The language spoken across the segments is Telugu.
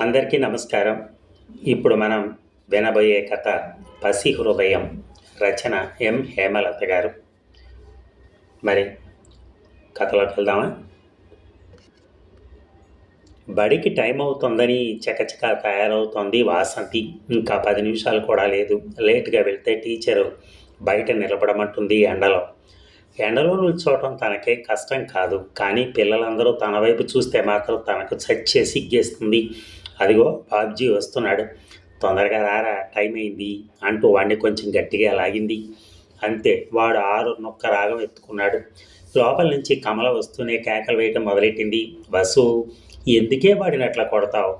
అందరికీ నమస్కారం. ఇప్పుడు మనం వినబోయే కథ పసి హృదయం రచన ఎం. హేమలత గారు. మరి కథలోకి వెళ్దామా? బడికి టైం అవుతుందని చకచక తయారవుతోంది వాసంతి. ఇంకా పది నిమిషాలు కూడా లేదు. లేట్గా వెళ్తే టీచరు బయట నిలబడమంటుంది ఎండలో. ఎండలో నిల్చోవటం తనకే కష్టం కాదు. కానీ పిల్లలందరూ తన వైపు చూస్తే మాత్రం తనకు చచ్చే సిగ్గేస్తుంది అదిగో బాబ్జీ వస్తున్నాడు. తొందరగా రారా టైం అయింది అంటూ వాడిని కొంచెం గట్టిగా లాగింది. అంతే వాడు ఆరు నొక్క రాగం ఎత్తుకున్నాడు. లోపల నుంచి కమల వస్తూనే కేకలు వేయటం మొదలెట్టింది. బస్సు ఎందుకే వాడిని అట్లా కొడతావు?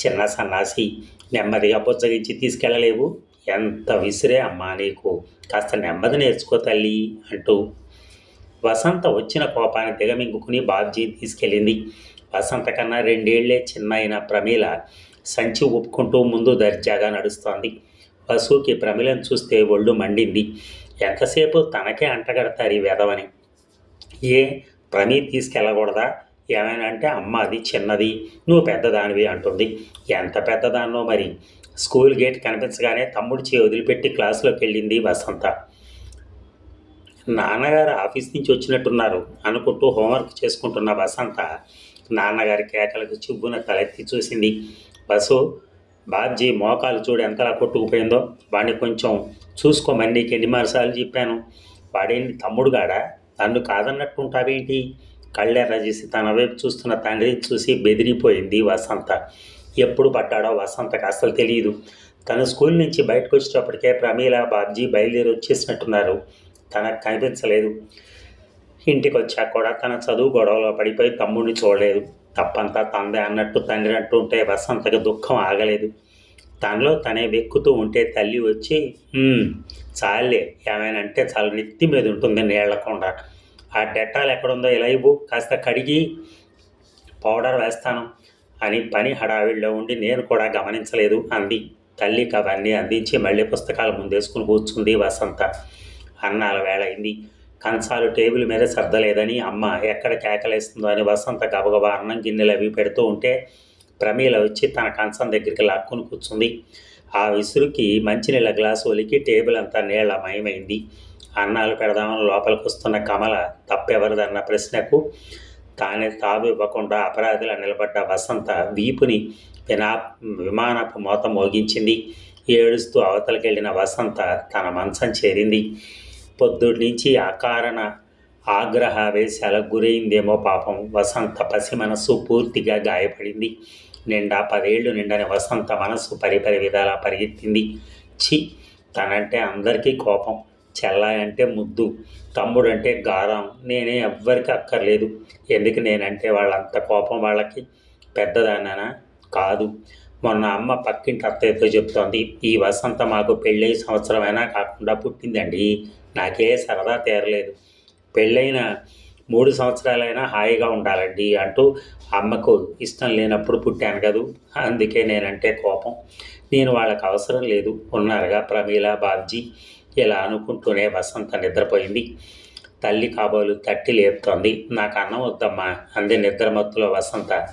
చిన్న సన్నాసి నెమ్మదిగా బుజ్జగించి తీసుకెళ్ళలేవు? ఎంత విసిరే అమ్మా నీకు? కాస్త నెమ్మది నేర్చుకో తల్లి అంటూ వసంత వచ్చిన కోపాన్ని దిగమింగుకుని బాబ్జీని తీసుకెళ్ళింది. వసంత కన్నా రెండేళ్ళే చిన్నైన ప్రమీల సంచి ఒప్పుకుంటూ ముందు దర్జాగా నడుస్తోంది. వసుకి ప్రమిలను చూస్తే ఒళ్ళు మండింది. ఎంతసేపు తనకే అంటగడతారు ఈ వెధవని? ఏ ప్రమీ తీసుకెళ్ళకూడదా? ఏమైనా అంటే అమ్మ అది చిన్నది నువ్వు పెద్దదానివి అంటుంది. ఎంత పెద్దదానో మరి? స్కూల్ గేట్ కనిపించగానే తమ్ముడు చే వదిలిపెట్టి క్లాసులోకి వెళ్ళింది వసంత. నాన్నగారు ఆఫీస్ నుంచి వచ్చినట్టున్నారు అనుకుంటూ హోంవర్క్ చేసుకుంటున్న వసంత నాన్నగారి కేకలకు చిబ్బున తలెత్తి చూసింది. బస్సు బాబ్జీ మోకాలు చూడు ఎంతలా కొట్టుకుపోయిందో వాడిని కొంచెం చూసుకోమని నీకు ఎన్నిమార్సార్లు చెప్పాను. వాడేంటి తమ్ముడుగాడా నన్ను కాదన్నట్టు ఉంటావేంటి కళ్ళెర్ర చేసి తన వైపు చూస్తున్న తండ్రిని చూసి బెదిరిపోయింది వసంత. ఎప్పుడు పట్టాడో వసంతకు అసలు తెలియదు తన స్కూల్ నుంచి బయటకు వచ్చేటప్పటికే ప్రమీల బాబ్జీ బయలుదేరి వచ్చేసినట్టున్నారు. తనకు కనిపించలేదు. ఇంటికి వచ్చాక కూడా తన చదువు గొడవలో పడిపోయి తమ్ముడిని చూడలేదు. తప్పంతా తందే అన్నట్టు తండ్రి అంటుంటే వసంతకి దుఃఖం ఆగలేదు. తనలో తనే వెక్కుతూ ఉంటే తల్లి వచ్చి చాలే ఏమైనా అంటే చాలా నెత్తి మీద ఉంటుంది నీళ్ళకుండా ఆ డెట్టాలు ఎక్కడుందో ఇలా ఇవ్వు కాస్త కడిగి పౌడర్ వేస్తాను అని పని హడావిడిలో ఉండి నేను కూడా గమనించలేదు అంది. తల్లికి అవన్నీ అందించి మళ్ళీ పుస్తకాలు ముందేసుకుని కూర్చుంది వసంత. అన్నాల వేళ అయింది. కంచాలు టేబుల్ మీద సర్దలేదని అమ్మ ఎక్కడ కేకలేస్తుందో అని వసంత గబగబా అన్నం గిన్నెలు అవి పెడుతూ ఉంటే ప్రమీల వచ్చి తన కంచం దగ్గరికి లాక్కుని కూర్చుంది. ఆ విసురుకి మంచినీళ్ళ గ్లాసు ఒలికి టేబుల్ అంతా నీళ్ళ మయమైంది. అన్నాలు పెడదామని లోపలికి వస్తున్న కమల తప్పెవరిదన్న ప్రశ్నకు తానే తావు ఇవ్వకుండా అపరాధిలా నిలబడ్డ వసంత వీపుని వినా విమానపు మోత మోగించింది. ఏడుస్తూ అవతలకెళ్ళిన వసంత తన మంచం చేరింది. పొద్దుటి నుంచి అకారణ ఆగ్రహావేశాలకు గురైందేమో పాపం. వసంత పసి మనస్సు పూర్తిగా గాయపడింది. నిండా పదేళ్ళు నిండని వసంత మనస్సు పరిపరి విధాలా పరిగెత్తింది. చి తనంటే అందరికీ కోపం. చెల్లాయి అంటే ముద్దు. తమ్ముడంటే గారం. నేనే ఎవ్వరికి అక్కర్లేదు. ఎందుకు నేనంటే వాళ్ళంత కోపం వాళ్ళకి? పెద్దదానా కాదు. మొన్న అమ్మ పక్కింటి అత్తయ్యతో చెప్తోంది ఈ వసంత మాకు పెళ్ళై సంవత్సరమైనా కాకుండా పుట్టిందండి. నాకే సరదా తీరలేదు. పెళ్ళైన మూడు సంవత్సరాలైనా హాయిగా ఉండాలండి అంటూ అమ్మకు ఇష్టం లేనప్పుడు పుట్టాను కదూ? అందుకే నేనంటే కోపం. నేను వాళ్ళకి అవసరం లేదు. ఉన్నారుగా ప్రమీల బాబ్జీ. ఇలా అనుకుంటూనే వసంత నిద్రపోయింది. తల్లి కాబోలు తట్టి లేపుతోంది. నాకు అన్నం వద్దమ్మా అంది నిద్రమత్తులో వసంత.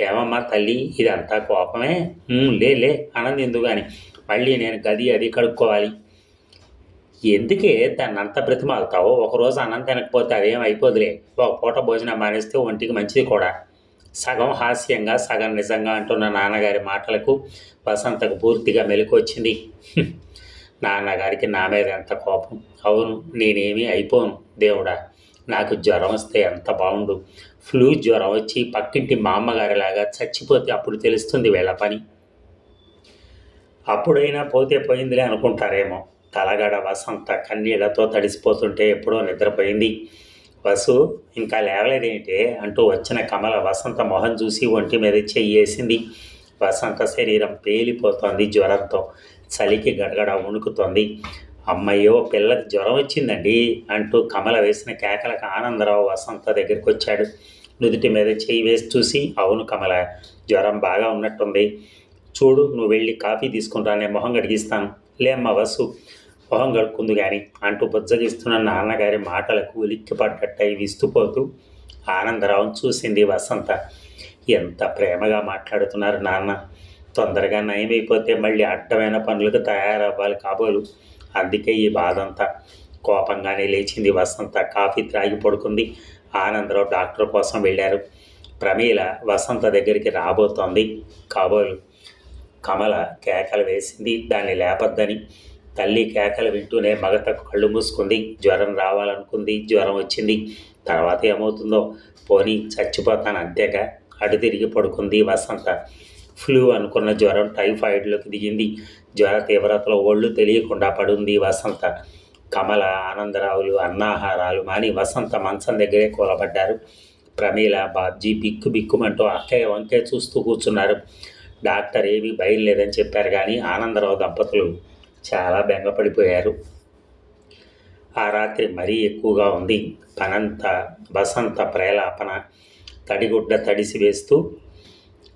ఏమమ్మా తల్లి ఇదంతా కోపమే? లే లే అనంది ఎందుకు కానీ మళ్ళీ నేను గది అది కడుక్కోవాలి. ఎందుకే దాన్ని అంత బ్రతిమాలుతావు? ఒకరోజు అన్నం తినకపోతే అదేం అయిపోదులే. ఒక పూట భోజనం మానేస్తే ఒంటికి మంచిది కూడా. సగం హాస్యంగా సగం నిజంగా అంటున్న నాన్నగారి మాటలకు వసంతకు పూర్తిగా మెలకు వచ్చింది. నాన్నగారికి నా మీద ఎంత కోపం? అవును నేనేమీ అయిపోను దేవుడా. నాకు జ్వరం వస్తే ఎంత బాగుండు ఫ్లూ జ్వరం వచ్చి పక్కింటి మా అమ్మగారిలాగా చచ్చిపోతే అప్పుడు తెలుస్తుంది వీళ్ళ పని. అప్పుడైనా పోతే పోయిందిలే అనుకుంటారేమో. తలగడ వసంత కన్నీళ్ళతో తడిసిపోతుంటే ఎప్పుడో నిద్రపోయింది. వసు ఇంకా లేవలేదేంటి అంటూ వచ్చిన కమల వసంత మొహం చూసి ఒంటి మీద చెయ్యేసింది వసంత శరీరం పేలిపోతోంది జ్వరంతో. చలికి గడగడ వణుకుతోంది. అమ్మయ్యో పిల్లకి జ్వరం వచ్చిందండి అంటూ కమల వేసిన కేకలకు ఆనందరావు వసంత దగ్గరికి వచ్చాడు నుదుటి మీద చేయి వేసి చూసి అవును కమల జ్వరం బాగా ఉన్నట్టుంది. చూడు నువ్వు వెళ్ళి కాఫీ తీసుకుంటానే మొహం గడిగిస్తాను లేమ్మ వసు మొహం గడుక్కుంది కానీ అంటూ బుజ్జగిస్తున్న నాన్నగారి మాటలకు ఉలిక్కిపడ్డట్టయి విస్తుపోతూ ఆనందరావును చూసింది వసంత. ఎంత ప్రేమగా మాట్లాడుతున్నారు నాన్న. తొందరగా నయమైపోతే మళ్ళీ అడ్డమైన పనులకు తయారవ్వాలి కాబోలు. అందుకే ఈ బాధ అంతా కోపంగానే లేచింది వసంత. కాఫీ త్రాగి పడుకుంది. ఆనందరావు డాక్టర్ కోసం వెళ్ళారు. ప్రమీల వసంత దగ్గరికి రాబోతోంది. కాబోలు. కమల కేకలు వేసింది. దాన్ని లేపద్దని తల్లి కేకలు వింటూనే మగతకు కళ్ళు మూసుకుంది. జ్వరం రావాలనుకుంది. జ్వరం వచ్చింది. తర్వాత ఏమవుతుందో? పోనీ చచ్చిపోతాను అంతేగా. అటు తిరిగి పడుకుంది వసంత. ఫ్లూ అనుకున్న జ్వరం టైఫాయిడ్లోకి దిగింది. జ్వర తీవ్రతలో ఒళ్ళు తెలియకుండా పడుంది వసంత. కమల ఆనందరావులు అన్నాహారాలు మాని వసంత మంచం దగ్గరే కూలబడ్డారు. ప్రమీల బాబ్జీ బిక్కు బిక్కుమంటూ అక్కయ్య వంకే చూస్తూ కూర్చున్నారు. డాక్టర్ ఏమీ భయం లేదని చెప్పారు కానీ ఆనందరావు దంపతులు చాలా బెంగపడిపోయారు ఆ రాత్రి మరీ ఎక్కువగా ఉంది. పనంత బసంత ప్రేలాపన తడిగుడ్డ తడిసి వేస్తూ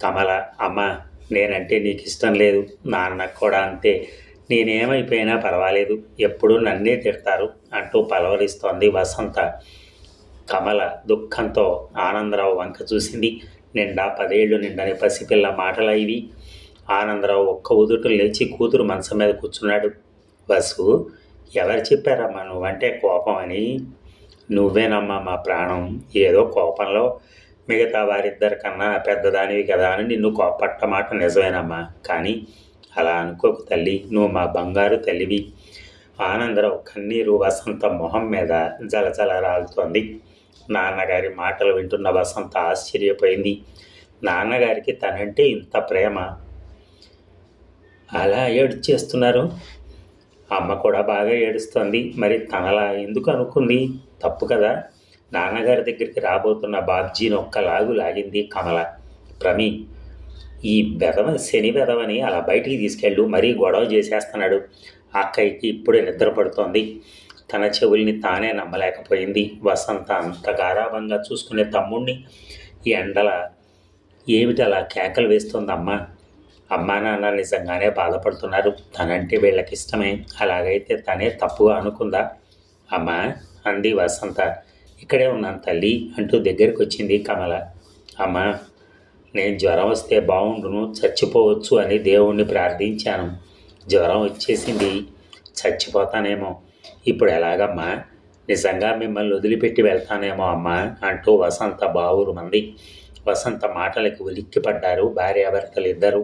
కమల అమ్మ నేనంటే నీకు ఇష్టం లేదు. నాన్నకు కూడా అంతే. నేనేమైపోయినా పర్వాలేదు. ఎప్పుడూ నన్నే తిడతారు అంటూ పలవరిస్తోంది వసంత. కమల దుఃఖంతో ఆనందరావు వంక చూసింది. నిండా పదేళ్ళు నిండని పసిపిల్ల మాటల ఇవి ఆనందరావు ఒక్క ఉదుట లేచి కూతురు మనసు మీద కూర్చున్నాడు. వసు ఎవరు చెప్పారమ్మా నువ్వంటే కోపం అని నువ్వేనమ్మా మా ప్రాణం. ఏదో కోపంలో మిగతా వారిద్దరికన్నా పెద్దదానివి కదా అని నిన్ను కోపట్ట మాట నిజమేనమ్మా. కానీ అలా అనుకోకు తల్లి నువ్వు మా బంగారు తల్లివి ఆనందరావు కన్నీరు వసంత మొహం మీద జలజల రాలుతోంది నాన్నగారి మాటలు వింటున్న వసంత ఆశ్చర్యపోయింది. నాన్నగారికి తనంటే ఇంత ప్రేమ. అలా ఏడ్చేస్తున్నారు. అమ్మ కూడా బాగా ఏడుస్తోంది. మరి తనలా ఎందుకు అనుకుంది? తప్పు కదా. నాన్నగారి దగ్గరికి రాబోతున్న బాబ్జీని ఒక్కలాగు లాగింది కమల. ప్రమి ఈ బెదవ శని బెదవని అలా బయటికి తీసుకెళ్ళు. మరీ గొడవ చేసేస్తున్నాడు. అక్కయ్యకి ఇప్పుడే నిద్ర పడుతోంది. తన చెవుల్ని తానే నమ్మలేకపోయింది. వసంత అంత గారాభంగా చూసుకునే తమ్ముణ్ణి ఈ ఎండల ఏమిటి అలా కేకలు వేస్తుంది అమ్మా నాన్న నిజంగానే బాధపడుతున్నారు. తనంటే వీళ్ళకి ఇష్టమే అలాగైతే తనే తప్పుగా అనుకుందా? అమ్మా అంది వసంత. ఇక్కడే ఉన్నాను తల్లి అంటూ దగ్గరికి వచ్చింది కమల. అమ్మా నేను జ్వరం వస్తే బాగుండును చచ్చిపోవచ్చు అని దేవుణ్ణి ప్రార్థించాను. జ్వరం వచ్చేసింది. చచ్చిపోతానేమో. ఇప్పుడు ఎలాగమ్మా? నిజంగా మిమ్మల్ని వదిలిపెట్టి వెళ్తానేమో అమ్మా అంటూ వసంత బావురు మంది వసంత మాటలకి ఉలిక్కిపడ్డారు భార్యాభర్తలు ఇద్దరు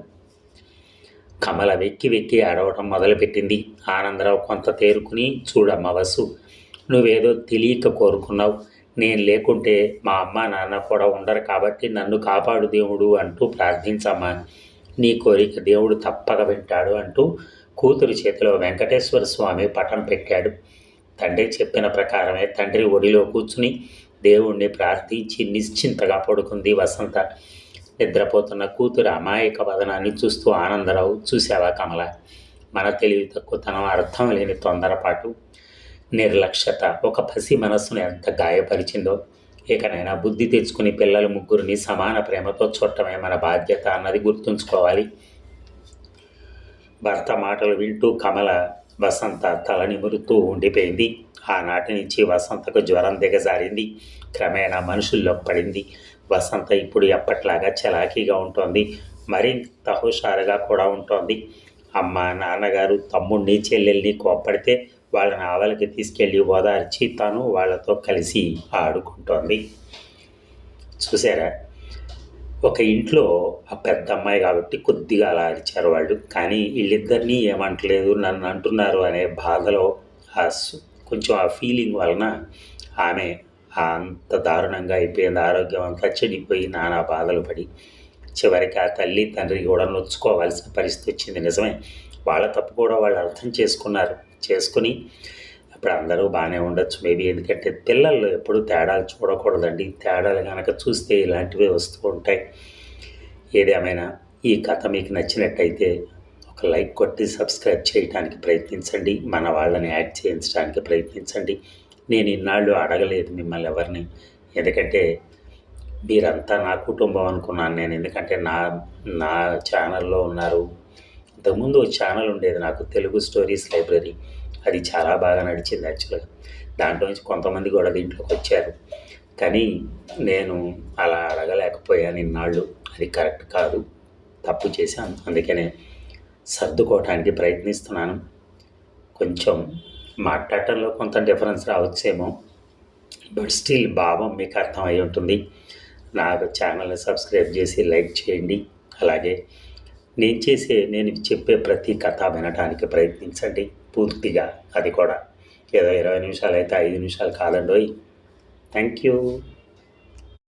కమల వెక్కి వెక్కి అడవటం మొదలుపెట్టింది. ఆనందరావు కొంత తేరుకుని చూడమ్మ వసు నువ్వేదో తెలియక కోరుకున్నావు. నేను లేకుంటే మా అమ్మ నాన్న కూడా ఉండరు కాబట్టి నన్ను కాపాడు దేవుడు అంటూ ప్రార్థించమ్మా. నీ కోరిక దేవుడు తప్పక వింటాడు అంటూ కూతురు చేతిలో వెంకటేశ్వర స్వామి పటం పెట్టాడు. తండ్రి చెప్పిన ప్రకారమే తండ్రి ఒడిలో కూర్చుని దేవుణ్ణి ప్రార్థించి నిశ్చింతగా పడుకుంది వసంత. నిద్రపోతున్న కూతురు అమాయక వదనాన్ని చూస్తూ ఆనందరావు చూసావా కమల? మన తెలివి తక్కువతనం అర్థం లేని తొందరపాటు నిర్లక్ష్యత ఒక పసి మనస్సును ఎంత గాయపరిచిందో. ఇకనైనా బుద్ధి తెచ్చుకుని పిల్లల ముగ్గురిని సమాన ప్రేమతో చూడటమే మన బాధ్యత అన్నది గుర్తుంచుకోవాలి. భర్త మాటలు వింటూ కమల వసంత తల నిమురుతూ ఉండిపోయింది. ఆనాటి నుంచి వసంతకు జ్వరం దిగజారింది. క్రమేణా మనుషుల్లో పడింది. వసంత ఇప్పుడు ఎప్పట్లాగా చలాకీగా ఉంటుంది. మరింత హుషారుగా కూడా ఉంటుంది. అమ్మ నాన్నగారు తమ్ముడిని చెల్లెల్ని కోప్పడితే వాళ్ళని ఆవలకి తీసుకెళ్ళి ఓదార్చి తను వాళ్ళతో కలిసి ఆడుకుంటోంది. చూసారా ఒక ఇంట్లో ఆ పెద్ద అమ్మాయి కాబట్టి కొద్దిగా అలా అరిచారు వాళ్ళు. కానీ వీళ్ళిద్దరినీ ఏమంటలేదు నన్ను అంటున్నారు అనే బాధలో ఆ సు- కొంచెం ఆ ఫీలింగ్ వలన ఆమె అంత దారుణంగా అయిపోయింది ఆరోగ్యం అంతా చెడిపోయి నానా బాధలు పడి. చివరికి ఆ తల్లి తండ్రి కూడా నొచ్చుకోవాల్సిన పరిస్థితి వచ్చింది. నిజమే వాళ్ళ తప్పు కూడా వాళ్ళు అర్థం చేసుకున్నారు. చేసుకుని అప్పుడు అందరూ బాగానే ఉండొచ్చు. మేబీ ఎందుకంటే పిల్లల్లో ఎప్పుడు తేడాలు చూడకూడదండి. తేడాలు కనుక చూస్తే ఇలాంటివే వస్తూ ఉంటాయి. ఏదేమైనా ఈ కథ మీకు నచ్చినట్టయితే ఒక లైక్ కొట్టి సబ్స్క్రైబ్ చేయడానికి ప్రయత్నించండి. మన వాళ్ళని యాడ్ చేయించడానికి ప్రయత్నించండి. నేను ఇన్నాళ్ళు అడగలేదు మిమ్మల్ని ఎవరిని. ఎందుకంటే మీరంతా నా కుటుంబం అనుకున్నాను నేను. ఎందుకంటే నా నా ఛానల్లో ఉన్నారు. ఇంతకుముందు ఒక ఛానల్ ఉండేది నాకు తెలుగు స్టోరీస్ లైబ్రరీ. అది చాలా బాగా నడిచింది యాక్చువల్గా. దాంట్లో నుంచి కొంతమంది కూడా దీంట్లోకి వచ్చారు. కానీ నేను అలా అడగలేకపోయాను ఇన్నాళ్ళు. అది కరెక్ట్ కాదు. తప్పు చేశాను. అందుకనే సర్దుకోవటానికి ప్రయత్నిస్తున్నాను. కొంచెం మాట్లాడటంలో కొంత డిఫరెన్స్ రావచ్చేమో. బట్ స్టిల్ భావం మీకు అర్థమై ఉంటుంది. నా ఛానల్ని సబ్స్క్రైబ్ చేసి లైక్ చేయండి. అలాగే నేను చేసే నేను చెప్పే ప్రతి కథ వినడానికి ప్రయత్నించండి. పూర్తిగా అది కూడా. ఏదో ఇరవై నిమిషాలు అయితే ఐదు నిమిషాలు కాదండోయ్. Thank you